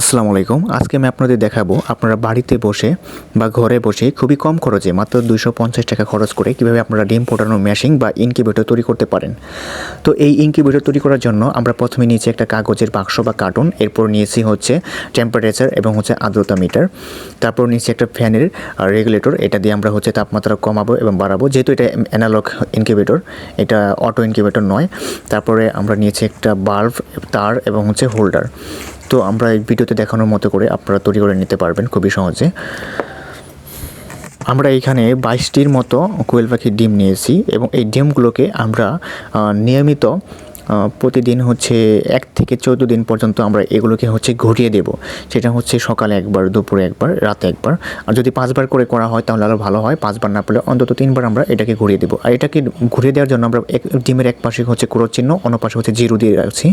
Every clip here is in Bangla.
আসসালামু আলাইকুম। আজকে আমি আপনাদের দেখাবো আপনারা বাড়িতে বসে বা ঘরে বসে খুবই কম খরচে মাত্র দুশো পঞ্চাশ টাকা খরচ করে কীভাবে আপনারা ডিম ফোটানো মেশিন বা ইনকিউবেটর তৈরি করতে পারেন। তো এই ইনকিউবেটর তৈরি করার জন্য আমরা প্রথমে নিয়েছি একটা কাগজের বাক্স বা কার্টুন, এরপর নিয়েছি হচ্ছে টেম্পারেচার এবং হচ্ছে আর্দ্রতা মিটার তারপর নিয়েছি একটা ফ্যানের রেগুলেটর এটা দিয়ে আমরা হচ্ছে তাপমাত্রা কমাবো এবং বাড়াবো। যেহেতু এটা অ্যানালগ ইনকিউবেটর এটা অটো ইনকিউবেটর নয়, তারপরে আমরা নিয়েছি একটা বাল্ব তার এবং হচ্ছে হোল্ডার তো আমরা এই ভিডিওতে দেখানোর মতো করে আপনারা তৈরি করে নিতে পারবেন খুবই সহজে। আমরা এখানে বাইশটির মতো কোয়েল পাখির ডিম নিয়েছি এবং এই ডিমগুলোকে আমরা নিয়মিত প্রতিদিন হচ্ছে এক থেকে চৌদ্দ দিন পর্যন্ত আমরা এগুলোকে হচ্ছে ঘুরিয়ে দেব। সেটা হচ্ছে সকালে একবার, দুপুরে একবার, রাতে একবার। আর যদি পাঁচবার করে করা হয় তাহলে আরও ভালো হয়। পাঁচবার না পেলে অন্তত তিনবার আমরা এটাকে ঘুরিয়ে দেবো। আর এটাকে ঘুরিয়ে দেওয়ার জন্য আমরা এক ডিমের এক পাশে হচ্ছে ক্রোশ চিহ্ন, অন্য পাশে হচ্ছে জিরো দিয়ে রাখছি।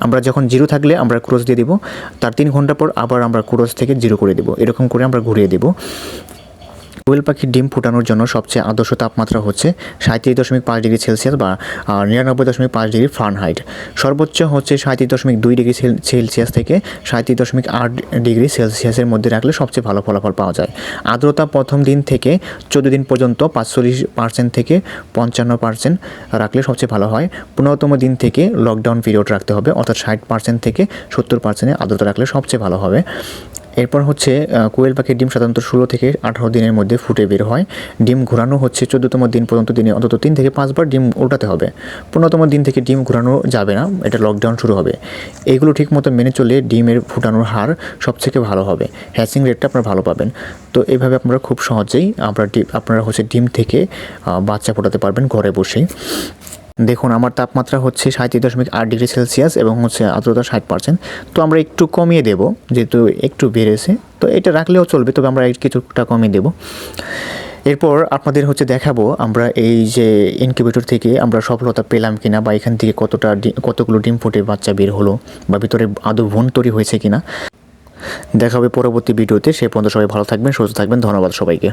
আমরা যখন জিরো থাকলে আমরা ক্রোশ দিয়ে দেবো। তার তিন ঘণ্টা পর আবার আমরা ক্রোশ থেকে জিরো করে দেবো। এরকম করে আমরা ঘুরিয়ে দেবো। কোয়েল পাখির ডিম ফুটানোর জন্য সবচেয়ে আদর্শ তাপমাত্রা হচ্ছে সাঁত্রিশ দশমিক পাঁচ ডিগ্রি সেলসিয়াস বা নিরানব্বই দশমিক পাঁচ ডিগ্রি ফারেনহাইট। সর্বোচ্চ হচ্ছে সাঁত্রিশ দশমিক দুই ডিগ্রি সেলসিয়াস থেকে সাঁত্রিশ দশমিক আট ডিগ্রি সেলসিয়াসের মধ্যে রাখলে সবচেয়ে ভালো ফলাফল পাওয়া যায়। আর্দ্রতা প্রথম দিন থেকে চোদ্দ দিন পর্যন্ত পাঁচচল্লিশ পার্সেন্ট থেকে পঞ্চান্ন পার্সেন্ট রাখলে সবচেয়ে ভালো হয়। পনেরোতম দিন থেকে লকডাউন পিরিয়ড রাখতে হবে, অর্থাৎ ষাট পার্সেন্ট থেকে সত্তর পার্সেন্টে আর্দ্রতা রাখলে সবচেয়ে ভালো হবে। এরপর হচ্ছে কোয়েল পাখির ডিম সাধারণত ষোলো থেকে আঠারো দিনের মধ্যে ফুটে বের হয়। ডিম ঘোরানো হচ্ছে চোদ্দতম দিন পর্যন্ত দিনে, অন্তত তিন থেকে পাঁচবার ডিম উল্টাতে হবে। পনেরোতম দিন থেকে ডিম ঘোরানো যাবে না, এটা লকডাউন শুরু হবে। এইগুলো ঠিক মতো মেনে চলে ডিমের ফুটানোর হার সবথেকে ভালো হবে। হ্যাচিং রেটটা আপনারা ভালো পাবেন। তো এইভাবে আপনারা খুব সহজেই আপনারা ডিম, আপনারা হচ্ছে ডিম থেকে বাচ্চা ফোটাতে পারবেন ঘরে বসেই। দেখুন, আমার তাপমাত্রা হচ্ছে সাঁত্রিশ দশমিক আট ডিগ্রি সেলসিয়াস এবং হচ্ছে আর্দ্রতা ষাট পার্সেন্ট। তো আমরা একটু কমিয়ে দেব, যেহেতু একটু বেড়েছে। তো এটা রাখলেও চলবে, তবে আমরা কিছুটা কমিয়ে দেব। এরপর আপনাদের হচ্ছে দেখাবো, আমরা এই যে ইনকিউবেটর থেকে আমরা সফলতা পেলাম কিনা, বা এখান থেকে কতটা কতগুলো ডিম ফুটে বাচ্চা বের হলো, বা ভিতরে আদৌ ভন তৈরি হয়েছে কিনা। দেখা হবে পরবর্তী ভিডিওতে, সে পর্যন্ত সবাই ভালো থাকবেন, সুস্থ থাকবেন, ধন্যবাদ সবাইকে।